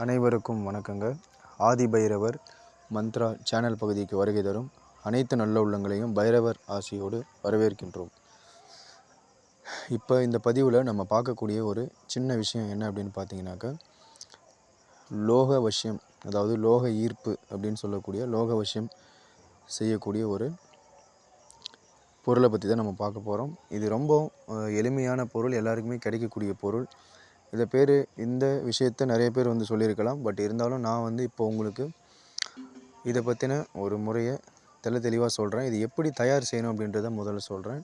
அனைவருக்கும் வணக்கங்க ஆதி பைரவர் மந்த்ரா சேனல் பகுதிக்கு வருகை தரும் அனைத்து நல்ல உள்ளங்களையும் பைரவர் ஆசியோடு வரவேற்கின்றோம். இப்போ இந்த பதிவில் நம்ம பார்க்கக்கூடிய ஒரு சின்ன விஷயம் என்ன அப்படின்னு பார்த்தீங்கன்னாக்கா லோக வசியம் அதாவது லோக ஈர்ப்பு அப்படின்னு சொல்லக்கூடிய லோக வசியம் செய்யக்கூடிய ஒரு பொருளை பற்றி தான் நம்ம பார்க்க போகிறோம் இது ரொம்ப எளிமையான பொருள் எல்லாருக்குமே கிடைக்கக்கூடிய பொருள். இதை பேர் இந்த விஷயத்தை நிறைய பேர் வந்து சொல்லியிருக்கலாம். பட் இருந்தாலும் நான் வந்து இப்போ உங்களுக்கு இதை பற்றின ஒரு முறையை தெல தெளிவாக சொல்கிறேன் இது எப்படி தயார் செய்யணும் அப்படின்றத முதல்ல சொல்கிறேன்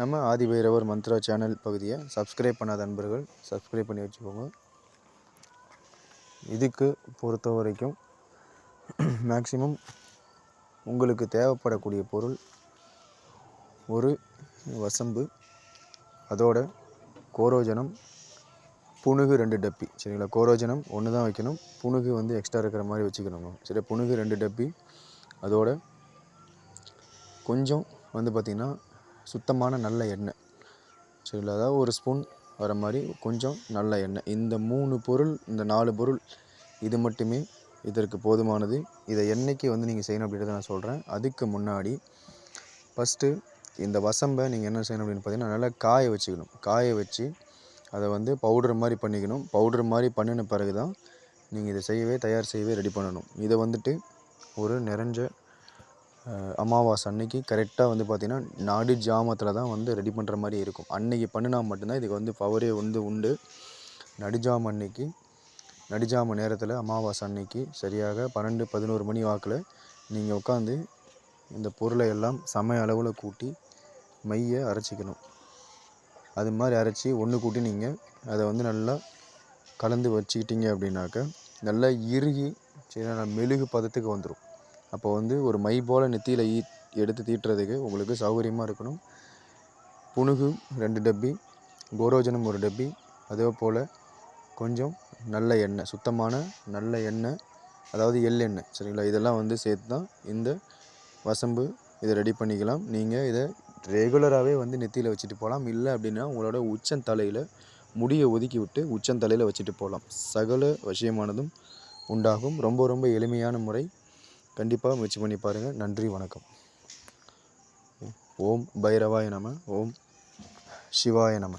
நம்ம ஆதிபைரவர் மந்த்ரா சேனல் பகுதியை சப்ஸ்கிரைப் பண்ணாத நண்பர்கள் சப்ஸ்கிரைப் பண்ணி வச்சுக்கோங்க. இதுக்கு பொறுத்த வரைக்கும் மேக்சிமம் உங்களுக்கு தேவைப்படக்கூடிய பொருள் ஒரு வசம்பு அதோட கோரோஜனம் புணுகு ரெண்டு டப்பி சரிங்களா? கோரோஜனம் ஒன்று தான் வைக்கணும். புணுகு வந்து எக்ஸ்ட்ரா இருக்கிற மாதிரி வச்சுக்கணும். சரி புணுகு ரெண்டு டப்பி. அதோட கொஞ்சம் வந்து பார்த்திங்கன்னா சுத்தமான நல்ல எண்ணெய். சரிங்களா? அதாவது ஒரு ஸ்பூன் வர மாதிரி கொஞ்சம் நல்ல எண்ணெய். இந்த மூணு பொருள் இந்த நாலு பொருள் இது மட்டுமே இதற்கு போதுமானது. இதை என்னைக்கு வந்து நீங்கள் செய்யணும் அப்படின்றத நான் சொல்கிறேன் அதுக்கு முன்னாடி ஃபஸ்ட்டு இந்த வசம்பை நீங்கள் என்ன செய்யணும் அப்படின்னு பார்த்தீங்கன்னா நல்லா காய வச்சுக்கணும். காய வச்சு அதை வந்து பவுடர் மாதிரி பண்ணிக்கணும். பவுடர் மாதிரி பண்ணின பிறகு தான் நீங்கள் இதை செய்யவே தயார் செய்யவே ரெடி பண்ணணும். இதை வந்துட்டு ஒரு நிறைஞ்ச அமாவாசை அன்னைக்கு கரெக்டாக வந்து பார்த்திங்கன்னா நாடு ஜாமத்தில் தான் வந்து ரெடி பண்ணுற மாதிரி இருக்கும். அன்னைக்கு பண்ணினா மட்டும்தான் இதுக்கு வந்து பவரே வந்து உண்டு. நடுஜாம அன்னைக்கு நடுஜாம நேரத்தில் அமாவாசை அன்னைக்கு சரியாக பன்னெண்டு பதினோரு மணி வாக்கில் நீங்கள் உட்காந்து இந்த பொருளை எல்லாம் சமய அளவில் கூட்டி மையை அரைச்சிக்கணும். அது மாதிரி அரைச்சி ஒன்று கூட்டி நீங்கள் அதை வந்து நல்லா கலந்து வச்சுக்கிட்டீங்க அப்படின்னாக்க நல்லா இறுகி சரி மெழுகு பதத்துக்கு வந்துடும் அப்போ வந்து ஒரு மை போல் நெத்தியில் ஈ எடுத்து தீட்டுறதுக்கு உங்களுக்கு சௌகரியமாக இருக்கணும். புணுகு ரெண்டு டப்பி கோரோஜனம் ஒரு டப்பி அதே போல் கொஞ்சம் நல்ல எண்ணெய் சுத்தமான நல்ல எண்ணெய் அதாவது எள்ளெண்ணெய் சரிங்களா? இதெல்லாம் வந்து சேர்த்து தான் இந்த வசம்பு இதை ரெடி பண்ணிக்கலாம். நீங்கள் இதை ரெகுலராகவே வந்து நெத்தியில் வச்சுட்டு போகலாம். இல்லை அப்படின்னா உங்களோட உச்சந்தலையில் முடியை ஒதுக்கி விட்டு உச்சந்தலையில் வச்சுட்டு போகலாம். சகல விஷயமானதும் உண்டாகும். ரொம்ப ரொம்ப எளிமையான முறை. கண்டிப்பாக முயற்சி பண்ணி பாருங்கள் நன்றி வணக்கம். ஓம் பைரவாய நம. ஓம் சிவாய நம.